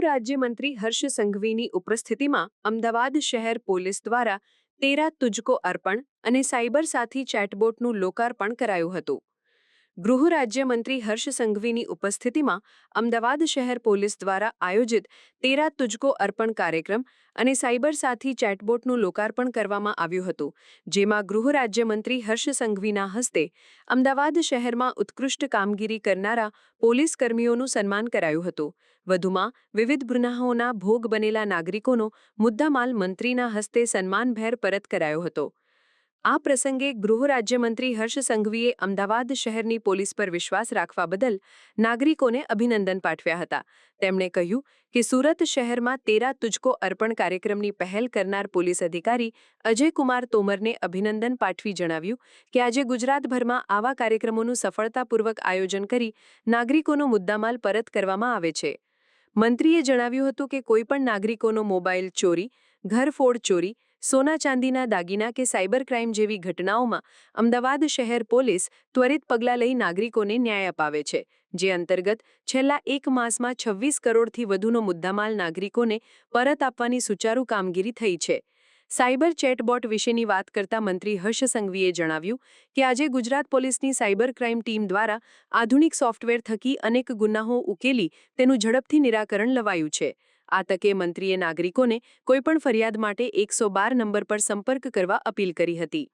રાજ્યમંત્રી હર્ષ સંઘવીની ઉપસ્થિતિમાં અમદાવાદ શહેર પોલીસ દ્વારા તેરા તુજકો અર્પણ અને સાયબર સાથી ચેટબોટનું લોકાર્પણ કરાયું હતું. ગૃહ રાજ્યમંત્રી હર્ષ સંઘવીની ઉપસ્થિતિમાં અમદાવાદ શહેર પોલીસ દ્વારા આયોજિત તેરા તુજકો અર્પણ કાર્યક્રમ અને સાયબર સાથી ચેટબોટનું લોકાર્પણ કરવામાં આવ્યું હતું, જેમાં ગૃહ રાજ્યમંત્રી હર્ષ સંઘવીના હસ્તે અમદાવાદ શહેરમાં ઉત્કૃષ્ટ કામગીરી કરનારા પોલીસ કર્મીઓનું સન્માન કરાયું હતું. વધુમાં વિવિધ ગુનાઓના ભોગ બનેલા નાગરિકોનો મુદ્દામાલ મંત્રીના હસ્તે સન્માનભેર પરત કરાયો હતો. આ પ્રસંગે ગૃહ રાજ્યમંત્રી હર્ષ સંઘવીએ અમદાવાદ શહેરની પોલીસ પર વિશ્વાસ રાખવા બદલ નાગરિકોને અભિનંદન પાઠવ્યા હતા. તેમણે કહ્યું કે સુરત શહેરમાં તેરા તુજકો અર્પણ કાર્યક્રમની પહેલ કરનાર પોલીસ અધિકારી અજયકુમાર તોમરને અભિનંદન પાઠવી જણાવ્યું કે આજે ગુજરાતભરમાં આવા કાર્યક્રમોનું સફળતાપૂર્વક આયોજન કરી નાગરિકોનો મુદ્દામાલ પરત કરવામાં આવે છે. મંત્રીએ જણાવ્યું હતું કે કોઈપણ નાગરિકોનો મોબાઈલ ચોરી, ઘરફોડ ચોરી સોના ચાંદીના દાગીના કે સાયબર ક્રાઇમ જેવી ઘટનાઓમાં અમદાવાદ શહેર પોલીસ ત્વરિત પગલાં લઈ નાગરિકોને ન્યાય અપાવે છે, જે અંતર્ગત છેલ્લા એક માસમાં છવ્વીસ કરોડથી વધુનો મુદ્દામાલ નાગરિકોને પરત આપવાની સુચારુ કામગીરી થઈ છે. સાયબર ચેટબોટ વિશેની વાત કરતા મંત્રી હર્ષ સંઘવીએ જણાવ્યું કે આજે ગુજરાત પોલીસની સાયબર ક્રાઇમ ટીમ દ્વારા આધુનિક સોફ્ટવેર થકી અનેક ગુનાહો ઉકેલી તેનું ઝડપથી નિરાકરણ લવાયું છે. આ તકે મંત્રીએ નાગરિકોને કોઈપણ ફરિયાદ માટે એકસો બાર નંબર પર સંપર્ક કરવા અપીલ કરી હતી.